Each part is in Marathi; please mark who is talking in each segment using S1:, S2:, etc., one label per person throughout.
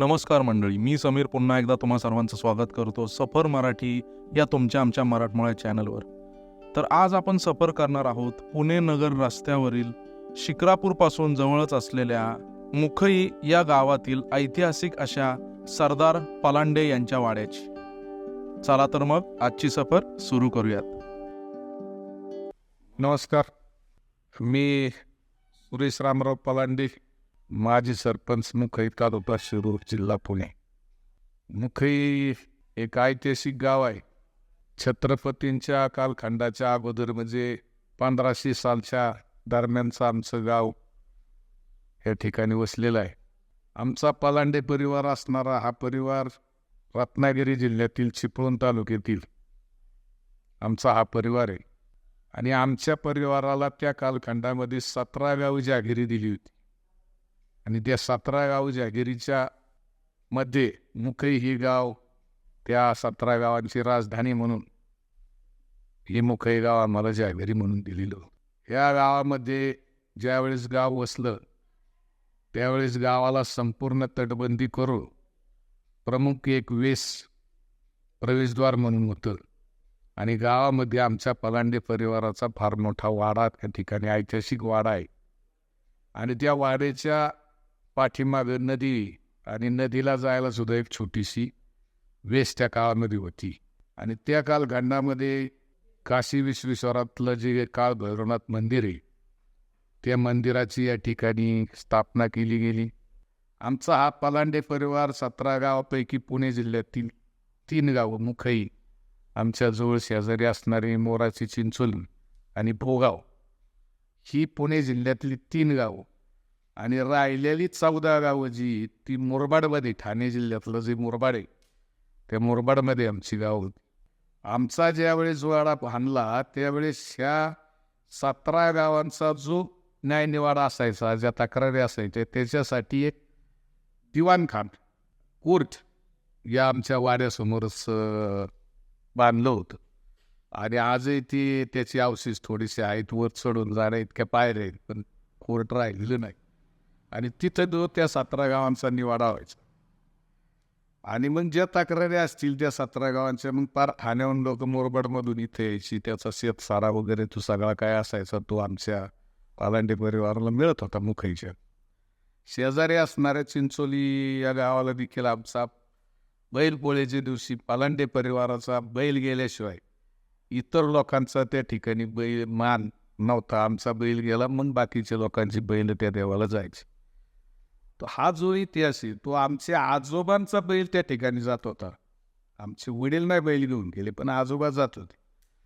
S1: नमस्कार मंडळी मी समीर पुन्हा एकदा तुम्हा सर्वांचं स्वागत करतो सफर मराठी या तुमच्या आमच्या मराठमोळ्या चॅनलवर. तर आज आपण सफर करणार आहोत पुणे नगर रस्त्यावरील शिक्रापूरपासून जवळच असलेल्या मुखई या गावातील ऐतिहासिक अशा सरदार पलांडे यांच्या वाड्याची. चला तर मग आजची सफर सुरू करूयात.
S2: नमस्कार मी सुरेश रामराव पलांडे माजी सरपंच मुखई तालुका शिरूर जिल्हा पुणे. मुखई एक ऐतिहासिक गाव आहे. छत्रपतींच्या कालखंडाच्या अगोदर म्हणजे पंधराशे सालच्या दरम्यानचं आमचं गाव या ठिकाणी वसलेलं आहे. आमचा पलांडे परिवार असणारा हा परिवार रत्नागिरी जिल्ह्यातील चिपळूण तालुक्यातील आमचा हा परिवार आहे. आणि आमच्या परिवाराला त्या कालखंडामध्ये सतरा गाव जागिरी दिली होती. आणि त्या सतरा गाव जागिरीच्या मध्ये मुखई ही गाव त्या सतरा गावांची राजधानी म्हणून हे मुखई गाव आम्हाला जागिरी म्हणून दिलेलं या गावामध्ये ज्यावेळेस गाव वसलं त्यावेळेस गावाला संपूर्ण तटबंदी करून प्रमुख एक वेस प्रवेशद्वार म्हणून होतं. आणि गावामध्ये आमच्या पलांडे परिवाराचा फार मोठा वाडा त्या ठिकाणी ऐतिहासिक वाडा आहे. आणि त्या वाड्याच्या पाठीमागं नदी आणि नदीला जायला सुद्धा एक छोटीशी वेस त्या काळामध्ये होती. आणि त्या कालखंडामध्ये काशी विश्वेश्वरातलं जे काळ भैरवनाथ मंदिर आहे त्या मंदिराची या ठिकाणी स्थापना केली गेली. आमचा हा पलांडे परिवार सतरा गावापैकी पुणे जिल्ह्यातील तीन गावं मुखई आमच्या जवळ शेजारी असणारी मोराची चिंचोली आणि भोगाव. ही पुणे जिल्ह्यातली तीन गावं. आणि राहिलेली चौदा गावं जी ती मुरबाडमध्ये ठाणे जिल्ह्यातलं जे मुरबाड आहे त्या मुरबाडमध्ये आमची गाव होती. आमचा ज्यावेळेस वाडा बांधला त्यावेळेस ह्या सतरा गावांचा जो न्यायनिवाडा असायचा ज्या तक्रारी असायच्या त्याच्यासाठी एक दिवाणखान कोर्ट या आमच्या वाड्यासमोरच बांधलं होतं. आणि आजही ती त्याची अवशेष थोडीशी आहेत वर चढून जाण्या इतक्या पायऱ्या आहेत पण कोर्ट राहिलेलं नाही. आणि तिथं जो त्या सतरा गावांचा निवाडा व्हायचा. आणि मग ज्या तक्रारी असतील त्या सतरा गावांच्या मग पार ठाण्याहून लोक मोरबडमधून इथे यायची त्याचा शेतसारा वगैरे तो सगळा काय असायचा तो आमच्या पालांडे परिवाराला मिळत होता मुखईच्या शेजारी असणाऱ्या चिंचोली या गावाला देखील आमचा बैलपोळेच्या दिवशी पालांडे परिवाराचा बैल गेल्याशिवाय इतर लोकांचा त्या ठिकाणी बैल मान नव्हता. आमचा बैल गेला मग बाकीच्या लोकांची बैल त्या देवाला जायची. तो हा जो इतिहास आहे तो आमच्या आजोबांचा बैल त्या ठिकाणी जात होता. आमचे वडील नाही बैल घेऊन गेले पण आजोबा जात होते.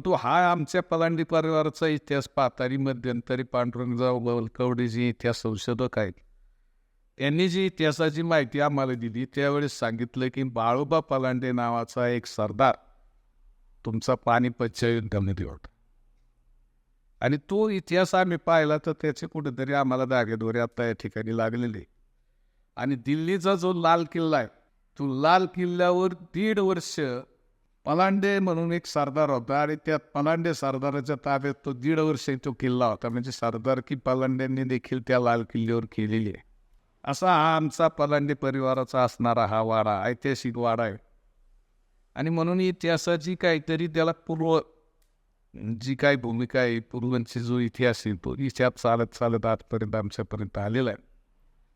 S2: तो हा आमच्या पलांडी परिवाराचा इतिहास पातारी मध्यंतरी पांडुरंगजाव बल कवडे जे इतिहास संशोधक आहेत त्यांनी जी इतिहासाची माहिती आम्हाला दिली त्यावेळेस सांगितलं की बाळोबा पलांडे नावाचा एक सरदार तुमचा पाणीपतच्या युद्धामध्ये होता. आणि तो इतिहास आम्ही पाहिला तर त्याचे कुठेतरी आम्हाला दागेदोरे आता या ठिकाणी लागलेले. आणि दिल्लीचा जो लाल किल्ला आहे तो लाल किल्ल्यावर दीड वर्ष पलांडे म्हणून एक सरदार होता आणि त्या पलांडे सरदाराच्या ताब्यात तो दीड वर्ष तो किल्ला होता. म्हणजे सरदार की पलांड्यांनी देखील त्या लाल किल्ल्यावर केलेली आहे. असा हा आमचा पलांडे परिवाराचा असणारा हा वाडा ऐतिहासिक वाडा आहे. आणि म्हणून इतिहासाची काहीतरी त्याला पूर्व जी काही भूमिका आहे पूर्वांची जो इतिहास आहे तो इतिहास चालत चालत आजपर्यंत आमच्यापर्यंत आलेला आहे.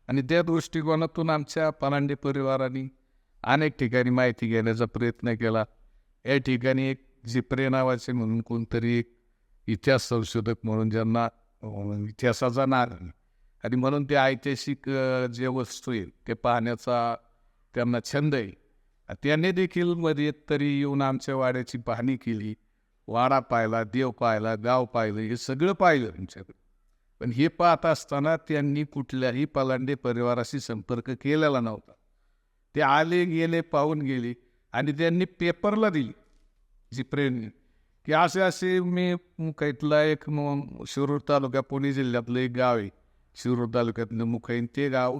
S2: आणि त्या दृष्टिकोनातून आमच्या पलांडे परिवाराने अनेक ठिकाणी माहिती घेण्याचा प्रयत्न केला. या ठिकाणी एक जिप्रे नावाचे म्हणून कोणतरी एक इतिहास संशोधक म्हणून ज्यांना इतिहासाचा नार आणि म्हणून ते ऐतिहासिक जे वस्तू येईल ते पाहण्याचा त्यांना छंद आहे. त्यांनी देखील मध्ये तरी येऊन आमच्या वाड्याची पाहणी केली. वाडा पाहिला देव पाहिला गाव पाहिलं हे सगळं पाहिलं आमच्याकडे. पण हे पाहत असताना त्यांनी कुठल्याही पलांडे परिवाराशी संपर्क केलेला नव्हता. ते आले गेले पाहून गेले आणि त्यांनी पेपरला दिली. जी प्रेरणी की असे असे मी मुखईतला एक म- शिरूर तालुका पुणे जिल्ह्यातलं एक गाव आहे. शिरूर तालुक्यातलं मुखईन ते गाव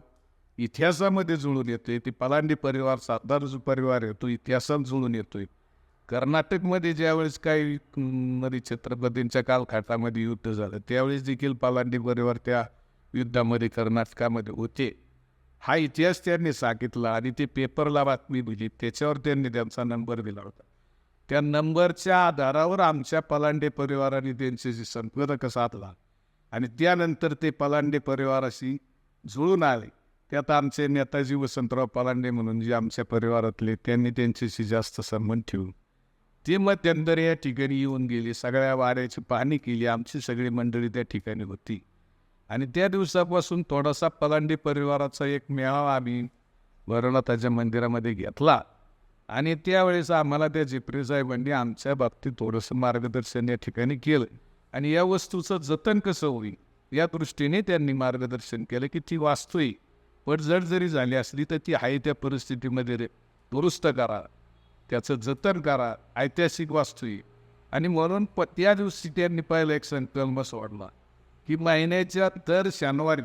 S2: इतिहासामध्ये जुळून येतोय. ते पलांडी परिवार सातार जो परिवार आहे तो इतिहासात जुळून येतोय. कर्नाटकमध्ये ज्यावेळेस काही मध्ये छत्रपतींच्या कालखाटामध्ये युद्ध झालं त्यावेळेस देखील पलांडी परिवार त्या युद्धामध्ये कर्नाटकामध्ये होते. हा इतिहास त्यांनी सांगितला आणि ते पेपरला बातमी दिली. त्याच्यावर त्यांनी त्यांचा नंबर दिला होता. त्या नंबरच्या आधारावर आमच्या पलांडे परिवाराने त्यांच्याशी संपर्क साधला आणि त्यानंतर ते पलांडे परिवाराशी जुळून आले. त्यात आमचे नेताजी वसंतराव पलांडे म्हणून जे आमच्या परिवारातले त्यांनी त्यांच्याशी जास्त संबंध ठेवून ते मध्यंतर या ठिकाणी येऊन गेली. सगळ्या वाऱ्याची पाहणी केली. आमची सगळी मंडळी त्या ठिकाणी होती. आणि त्या दिवसापासून थोडासा पलांडी परिवाराचा एक मेळावा आम्ही भैरवनाथाच्या मंदिरामध्ये घेतला. आणि त्यावेळेस आम्हाला त्या जिप्रे साहेबांनी आमच्या बाबतीत थोडंसं मार्गदर्शन या ठिकाणी केलं. आणि या वस्तूचं जतन कसं होईल? या दृष्टीने त्यांनी मार्गदर्शन केलं की ती वास्तू आहे. पडझड जरी झाली असली तर ती आहे त्या परिस्थितीमध्ये दुरुस्त करा. त्याचं जतन करा ऐतिहासिक वास्तू आहे. आणि म्हणून प त्या दिवशी त्यांनी पहिला एक संकल्प सोडला की महिन्याच्या दर शनिवारी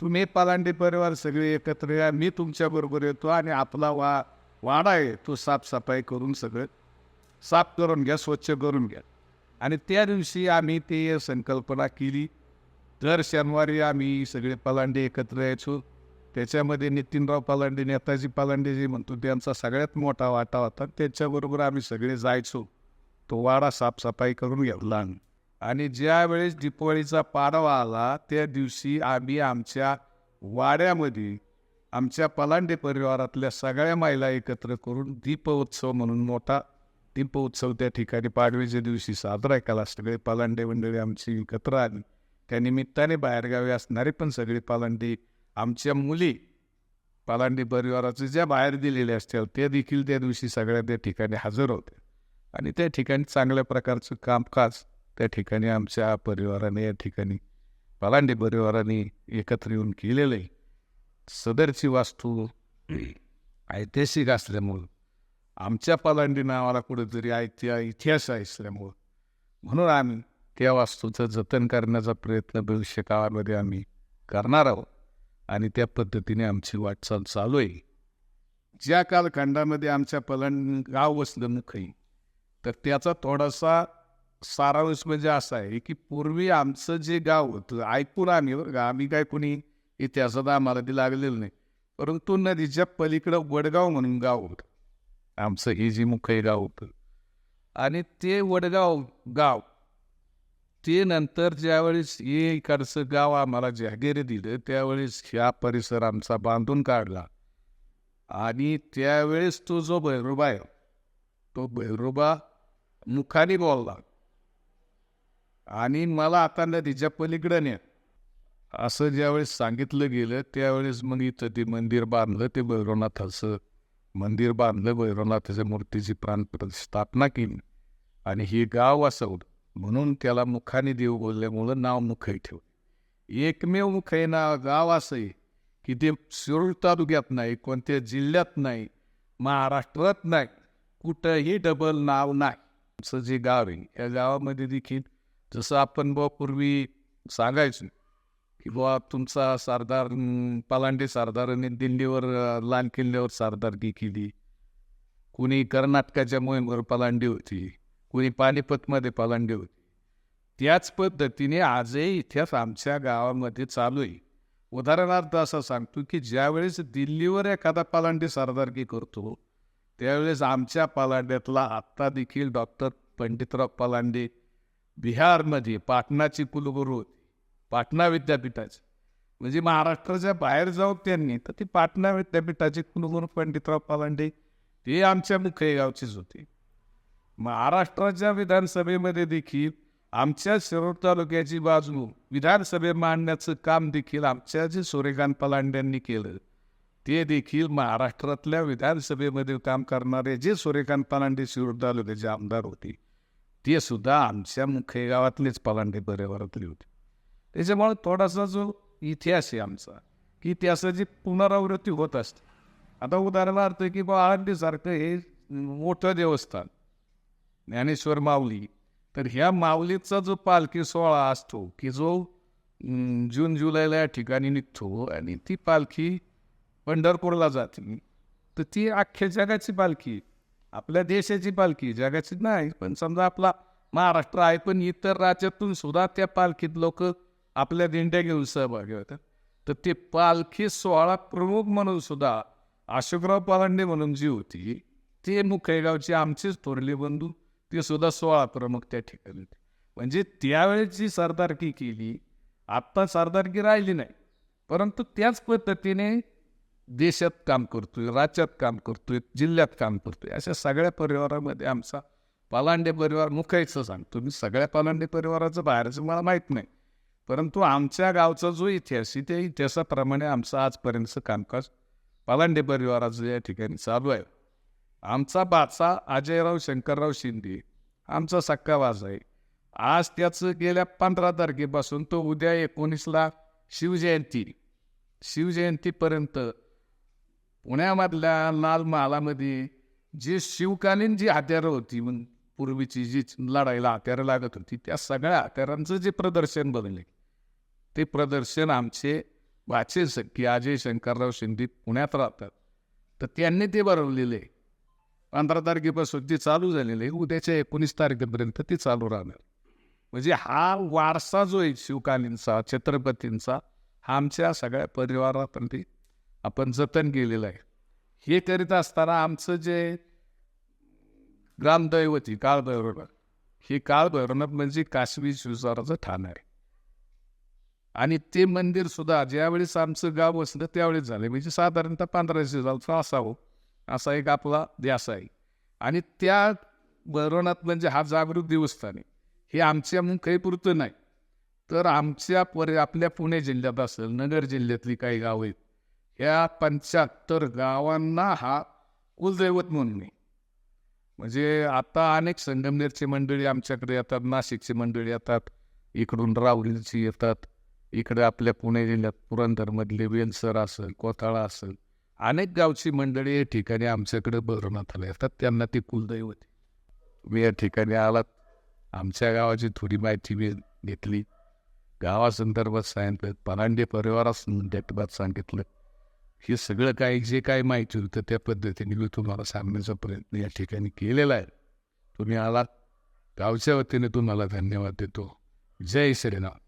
S2: तुम्ही पलांडे परिवार सगळे एकत्र या मी तुमच्याबरोबर येतो आणि आपला वा वाडा आहे तो साफसफाई करून सगळं साफ करून घ्या स्वच्छ करून घ्या. आणि त्या दिवशी आम्ही ते संकल्पना केली दर शनिवारी आम्ही सगळे पलांडे एकत्र यायचो. त्याच्यामध्ये नितीनराव पालांडे नेताजी पलांडे जे म्हणतो त्यांचा सगळ्यात मोठा वाटा होता. त्याच्याबरोबर आम्ही सगळे जायचो. तो वाडा साफसफाई करून घेतला आणि ज्यावेळेस वेळेस पाडवा आला त्या दिवशी आम्ही आमच्या वाड्यामध्ये आमच्या पलांडे परिवारातल्या सगळ्या महिला एकत्र करून दीपोत्सव म्हणून मोठा दीपोत्सव त्या ठिकाणी पाडवीच्या दिवशी साजरा केला. सगळे पलांडे मंडळी आमची एकत्र आली. त्यानिमित्ताने बाहेरगावी असणारे पण सगळे पलांडे आमच्या मुली पलांडी परिवाराचे ज्या बाहेर दिलेले असतील ते देखील त्या दिवशी सगळ्या त्या ठिकाणी हजर होते. आणि त्या ठिकाणी चांगल्या प्रकारचं कामकाज त्या ठिकाणी आमच्या परिवाराने या ठिकाणी पलांडे परिवाराने एकत्र येऊन केलेलं आहे सदरची वास्तू ऐतिहासिक असल्यामुळं आमच्या पलांडी नावाला कुठेतरी ऐतिहा इतिहास असल्यामुळं म्हणून आम्ही त्या वास्तूचं जतन करण्याचा प्रयत्न भविष्य काळामध्ये आम्ही करणार आहोत. आणि त्या पद्धतीने आमची वाटचाल चालू आहे. ज्या कालखंडामध्ये आमच्या पलन गाव वसलं मुखई तर त्याचा थोडासा सारांश म्हणजे असा आहे की पूर्वी आमचं जे गाव होतं ऐकून आम्ही बरं का आम्ही काय कोणी इतिहासात आम्हाला ते लागलेलं नाही. परंतु नदीच्या पलीकडं वडगाव म्हणून गाव होतं. आमचं हे जे मुखई गाव होतं. आणि ते वडगाव गाव ते नंतर ज्यावेळेस हे इकडचं गाव आम्हाला जागीर दिलं त्यावेळेस ह्या परिसर आमचा बांधून काढला. आणि त्यावेळेस तो जो भैरोबा आहे तो भैरोबा मुखाने बोलला. आणि मला आता नदीच्या पलीकडं ने असं ज्यावेळेस सांगितलं गेलं त्यावेळेस मग इथं ते मंदिर बांधलं ते भैरवनाथाचं मंदिर बांधलं भैरवनाथाच्या मूर्तीची प्राण स्थापना केली. आणि हे गाव असं होतं म्हणून त्याला मुखाने देव बोलल्यामुळं नाव मुखई ठेवलं एकमेव मुखई नाव गाव असं आहे की ते शिरूर तालुक्यात नाही कोणत्या जिल्ह्यात नाही महाराष्ट्रात नाही कुठंही डबल नाव नाही. आमचं जे गाव आहे या गावामध्ये देखील जसं आपण बुवा पूर्वी सांगायचो की बुवा तुमचा सरदार पलांडे सरदारांनी दिल्लीवर लाल किल्ल्यावर सरदारकी केली. कुणी कर्नाटकाच्या मोहिमेवर पलांडी होती कुणी पानिपतमध्ये पलांडी होती. त्याच पद्धतीने आजही इतिहास आमच्या गावामध्ये चालू आहे. उदाहरणार्थ असं सांगतो की ज्यावेळेस दिल्लीवर एखादा पालांडी सरदारकी करतो त्यावेळेस आमच्या पलांड्यातला आत्ता देखील डॉक्टर पंडितराव पलांडे बिहारमध्ये पाटणाची कुलगुरू होती. पाटणा विद्यापीठाचे. म्हणजे महाराष्ट्राच्या बाहेर जाऊन त्यांनी तर ती पाटणा विद्यापीठाचे कुलगुरू पंडितराव पलांडे ते आमच्या मुख्य गावचेच होते. महाराष्ट्राच्या विधानसभेमध्ये देखील आमच्या शिरोड तालुक्याची बाजू विधानसभेत मांडण्याचं काम देखील आमच्या जे सूर्यकांत पलांड्यांनी केलं. ते देखील महाराष्ट्रातल्या विधानसभेमध्ये काम करणारे जे सूर्यकांत पलांडे शिरोड तालुक्याचे आमदार होते ते सुद्धा आमच्या मुख्य गावातलेच पलांडे परिवारातले होते. त्याच्यामुळे थोडासा जो इतिहास आहे आमचा की इतिहासाची पुनरावृत्ती होत असते. आता उदाहरणार्थ की बाळंडीसारखं हे मोठं देवस्थान ज्ञानेश्वर माऊली तर ह्या माऊलीचा जो पालखी सोहळा असतो की जो जून जुलैला या ठिकाणी निघतो आणि ती पालखी पंढरपूरला जाते. तर ती अख्ख्या जगाची पालखी आपल्या देशाची पालखी जगाची नाही पण समजा आपला महाराष्ट्र आहे पण इतर राज्यातून सुद्धा त्या पालखीत लोक आपल्या दिंड्या घेऊन सहभागी होतात. तर ते पालखी सोहळा प्रमुख म्हणून सुद्धा अशोकराव पालांडे म्हणून जी होती ते मुखेगावचे आमचेच थोरले बंधू ते सुद्धा सोळा प्रमुख त्या ठिकाणी होते. म्हणजे त्यावेळेची सरदारकी केली आत्ता सरदारकी राहिली नाही. परंतु त्याच पद्धतीने देशात काम करतोय राज्यात काम करतोय जिल्ह्यात काम करतोय. अशा सगळ्या परिवारामध्ये आमचा पालांडे परिवार मुखायचं सांगतो. मी सगळ्या पालांडे परिवाराचं बाहेरचं मला माहीत नाही. परंतु आमच्या गावचा जो इतिहास आहे त्या इतिहासाप्रमाणे आमचं आजपर्यंतचं कामकाज पालांडे परिवाराचं या ठिकाणी चालू आहे. आमचा बाचा अजयराव शंकरराव शिंदे. आमचा सक्का वाज आहे. आज त्याचं गेल्या पंधरा तारखेपासून तो उद्या एकोणीसला शिवजयंती. शिवजयंतीपर्यंत पुण्यामधल्या लाल महालामध्ये जी शिवकालीन जी हत्यारं होती मग पूर्वीची जी लढाईला हत्यारं लागत होती त्या सगळ्या हत्यारांचं जे प्रदर्शन बनले ते प्रदर्शन आमचे वाचे सख्खी अजय शंकरराव शिंदे पुण्यात राहतात. तर त्यांनी ते बनवलेले आहे. पंधरा तारखेपासून ती चालू झालेली आहे. उद्याच्या एकोणीस तारखेपर्यंत ते चालू राहणार. म्हणजे हा वारसा जो आहे शिवकालीनचा छत्रपतींचा हा आमच्या सगळ्या परिवारापर्यंत आपण जतन केलेलं आहे. हे करीत असताना आमचं जे ग्रामदैवती काळभैरवनाथ हे काळभैरवनाथ म्हणजे काश्मीर शिवसाराचं ठाण आहे. आणि ते मंदिर सुद्धा ज्यावेळेस आमचं गाव असलं त्यावेळेस झालं. म्हणजे साधारणतः पंधराशे झालं असावं. असा एक आपला ध्यास आहे. आणि त्या भैरवनाथ म्हणजे हा जागृत देवस्थान आहे. हे आमच्या काही पुरतं नाही. तर आमच्या परि आपल्या पुणे जिल्ह्यात असेल नगर जिल्ह्यातली काही गावं आहेत ह्या पंच्याहत्तर गावांना हा कुलदैवत म्हणून आहे. म्हणजे आता अनेक संगमनेरची मंडळी आमच्याकडे येतात नाशिकची मंडळी येतात इकडून राहुरीची येतात इकडे आपल्या पुणे जिल्ह्यात पुरंदरमधले वेलसर असेल कोथाळा असेल अनेक गावची मंडळी या ठिकाणी आमच्याकडे भरवण्यात येतात. त्यांना ती कुलदैवत तुम्ही या ठिकाणी आलात. आमच्या गावाची थोडी माहिती मी घेतली. गावासंदर्भात सांगितलं. परांडे परिवारासंदर्भात सांगितलं. हे सगळं काही जे काही माहिती होतं त्या पद्धतीने मी तुम्हाला सांगण्याचा प्रयत्न या ठिकाणी केलेला आहे. तुम्ही आलात. गावच्या वतीने तुम्हाला धन्यवाद देतो. जय श्रीराम